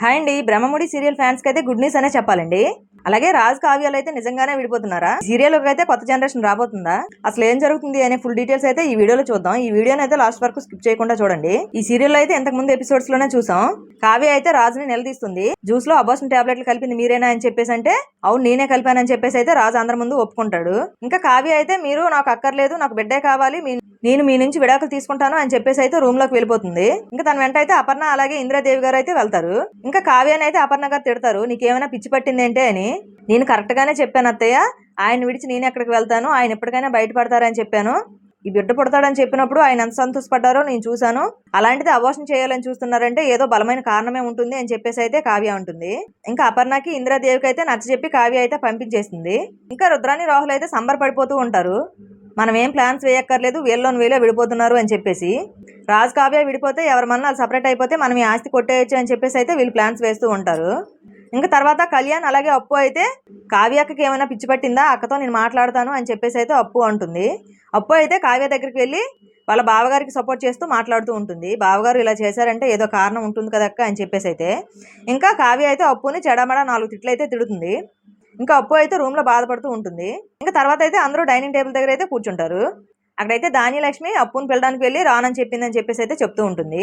Hi అండి. Brahmamudi serial ఫ్యాన్స్కి అయితే గుడ్ న్యూస్ అనే చెప్పాలండి. అలాగే రాజ్ కావ్యాలు అయితే నిజంగానే విడిపోతున్నారా? సీరియల్ అయితే కొత్త జనరేషన్ రాబోతుందా? అసలు ఏం జరుగుతుంది అనే ఫుల్ డీటెయిల్స్ అయితే ఈ వీడియోలో చూద్దాం. ఈ వీడియోని అయితే లాస్ట్ వరకు స్కిప్ చేయకుండా చూడండి. ఈ సీరియల్ అయితే ఇంతకు ముందు ఎపిసోడ్స్లోనే చూసాం. కావ్య అయితే రాజుని నిలదీస్తుంది. జ్యూస్లో అబార్షన్ టాబ్లెట్లు కలిపింది మీరేనా అని చెప్పేసి అంటే అవును నేనే కలిపానని చెప్పేసి అయితే రాజు అందరి ముందు ఒప్పుకుంటాడు. ఇంకా కావ్య అయితే మీరు నాకు అక్కర్లేదు నాకు బిడ్డే కావాలి మీ నేను మీ నుంచి విడాకులు తీసుకుంటాను అని చెప్పేసి అయితే రూమ్లోకి వెళ్ళిపోతుంది. ఇంకా తన వెంట అయితే అపర్ణ అలాగే ఇంద్రాదేవి గారు అయితే వెళ్తారు. ఇంకా కావ్యాన్ని అయితే అపర్ణ గారు తిడతారు. నీకేమైనా పిచ్చి పట్టింది ఏంటి అని? నేను కరెక్ట్ గానే చెప్పాను అత్తయ్య. ఆయన విడిచి నేను ఎక్కడికి వెళ్తాను. ఆయన ఎప్పటికైనా బయటపడతారని చెప్పాను. ఈ బిడ్డ పుడతాడని చెప్పినప్పుడు ఆయన ఎంత సంతోషపడ్డారో నేను చూశాను. అలాంటిది అబోషన్ చేయాలని చూస్తున్నారంటే ఏదో బలమైన కారణమే ఉంటుంది అని చెప్పేసి అయితే కావ్య ఉంటుంది ఇంకా అపర్ణకి ఇంద్రాదేవికి అయితే నచ్చ చెప్పి కావ్య అయితే పంపించేస్తుంది ఇంకా రుద్రాని రాహుల్ అయితే సంబరపడిపోతూ ఉంటారు. మనం ఏం ప్లాన్స్ వేయక్కర్లేదు వీళ్ళలోని వీళ్ళే విడిపోతున్నారు అని చెప్పేసి. రాజ్ కావ్య విడిపోతే ఎవరమన్నా సపరేట్ అయిపోతే మనం ఈ ఆస్తి కొట్టేయచ్చు అని చెప్పేసి అయితే వీళ్ళు ప్లాన్స్ వేస్తూ ఉంటారు. ఇంకా తర్వాత కళ్యాణ్ అలాగే అప్పు అయితే కావ్యకి ఏమైనా పిచ్చి పట్టిందా? అక్కతో నేను మాట్లాడతాను అని చెప్పేసి అయితే అప్పు అంటుంది. అప్పు అయితే కావ్య దగ్గరికి వెళ్ళి వాళ్ళ బావగారికి సపోర్ట్ చేస్తూ మాట్లాడుతూ ఉంటుంది. బావగారు ఇలా చేశారంటే ఏదో కారణం ఉంటుంది కదక్క అని చెప్పేసి అయితే. ఇంకా కావ్య అయితే అప్పుని చెడమడ నాలుగు తిట్లు అయితే తిడుతుంది. ఇంకా అప్పు అయితే రూమ్లో బాధపడుతూ ఉంటుంది. ఇంకా తర్వాత అయితే అందరూ డైనింగ్ టేబుల్ దగ్గర అయితే కూర్చుంటారు. అక్కడైతే దానిలక్ష్మి అప్పుని పిల్లడానికి వెళ్ళి రానని చెప్పిందని చెప్పేసి అయితే చెప్తూ ఉంటుంది.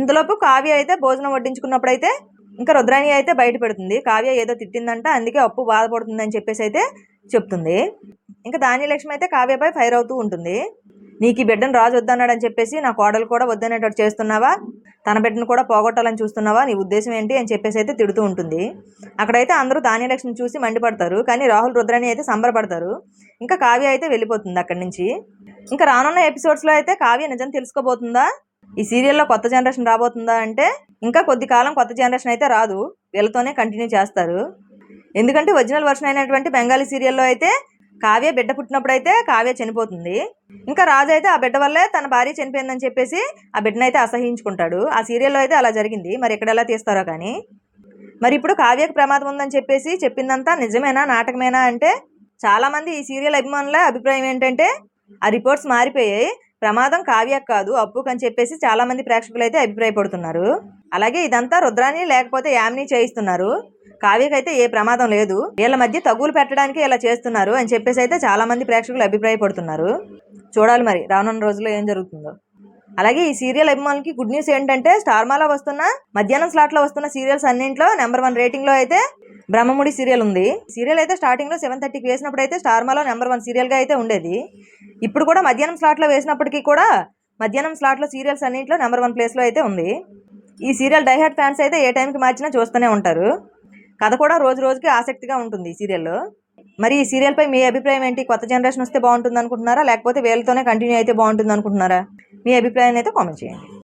ఇంతలోపు కావ్య అయితే భోజనం వడ్డించుకున్నప్పుడు అయితే ఇంకా రుద్రాణి అయితే బయట పెడుతుంది. కావ్య ఏదో తిట్టిందంట అందుకే అప్పు బాధపడుతుంది అని చెప్పేసి అయితే చెప్తుంది. ఇంకా ధాన్యలక్ష్మి అయితే కావ్యపై ఫైర్ అవుతూ ఉంటుంది. నీకు ఈ బిడ్డను రాజు వద్దన్నాడని చెప్పేసి నా కోడలు కూడా వద్దనేటట్టు చేస్తున్నావా? తన బిడ్డను కూడా పోగొట్టాలని చూస్తున్నావా? నీ ఉద్దేశం ఏంటి? అని చెప్పేసి అయితే తిడుతూ ఉంటుంది. అక్కడైతే అందరూ ధాన్యలక్ష్మి చూసి మండిపడతారు. కానీ రాహుల్ రుద్రాణి అయితే సంబరపడతారు. ఇంకా కావ్య అయితే వెళ్ళిపోతుంది అక్కడి నుంచి. ఇంకా రానున్న ఎపిసోడ్స్లో అయితే కావ్య నిజం తెలుసుకోబోతుందా? ఈ సీరియల్లో కొత్త జనరేషన్ రాబోతుందా అంటే? ఇంకా కొద్ది కాలం కొత్త జనరేషన్ అయితే రాదు. వీళ్ళతోనే కంటిన్యూ చేస్తారు. ఎందుకంటే ఒరిజినల్ వర్షన్ అయినటువంటి బెంగాలీ సీరియల్లో అయితే కావ్య బిడ్డ పుట్టినప్పుడు అయితే కావ్య చనిపోతుంది. ఇంకా రాజు అయితే ఆ బిడ్డ వల్లే తన భార్య చనిపోయిందని చెప్పేసి ఆ బిడ్డనైతే అసహించుకుంటాడు. ఆ సీరియల్లో అయితే అలా జరిగింది. మరి ఇక్కడ ఎలా తీస్తారో కానీ. మరి ఇప్పుడు కావ్యకు ప్రమాదం ఉందని చెప్పేసి చెప్పిందంతా నిజమేనా నాటకమేనా అంటే చాలామంది ఈ సీరియల్ అభిమానుల అభిప్రాయం ఏంటంటే ఆ రిపోర్ట్స్ మారిపోయాయి. ప్రమాదం కావ్యకు కాదు అప్పుకు అని చెప్పేసి చాలామంది ప్రేక్షకులు అయితే అభిప్రాయపడుతున్నారు. అలాగే ఇదంతా రుద్రాని లేకపోతే యామిని చేయిస్తున్నారు. కావ్యకైతే ఏ ప్రమాదం లేదు. వీళ్ళ మధ్య తగులు పెట్టడానికి ఇలా చేస్తున్నారు అని చెప్పేసి అయితే చాలా మంది ప్రేక్షకులు అభిప్రాయపడుతున్నారు. చూడాలి మరి రానున్న రోజుల్లో ఏం జరుగుతుందో. అలాగే ఈ సీరియల్ అభిమానులకి గుడ్ న్యూస్ ఏంటంటే స్టార్మాలో వస్తున్న మధ్యాహ్నం స్లాట్లో వస్తున్న సీరియల్స్ అన్నింటిలో నెంబర్ వన్ రేటింగ్లో అయితే బ్రహ్మముడి సీరియల్ ఉంది. సీరియల్ అయితే స్టార్టింగ్లో సెవెన్ థర్టీకి వేసినప్పుడు అయితే స్టార్మాలో నెంబర్ వన్ సీరియల్గా అయితే ఉండేది. ఇప్పుడు కూడా మధ్యాహ్నం స్లాట్లో వేసినప్పటికీ కూడా మధ్యాహ్నం స్లాట్లో సీరియల్స్ అన్నింటిలో నెంబర్ వన్ ప్లేస్లో అయితే ఉంది. ఈ సీరియల్ డైహార్ట్ ఫ్యాన్స్ అయితే ఏ టైంకి మార్చినా చూస్తూనే ఉంటారు. కథ కూడా రోజు రోజుకి ఆసక్తిగా ఉంటుంది ఈ సీరియల్ మరి ఈ సీరియల్పై మీ అభిప్రాయం ఏంటి? కొత్త జనరేషన్ వస్తే బాగుంటుంది అనుకుంటున్నారా లేకపోతే వీళ్ళతోనే కంటిన్యూ అయితే బాగుంటుంది అనుకుంటున్నారా మీ అభిప్రాయాన్ని అయితే కామెంట్ చేయండి.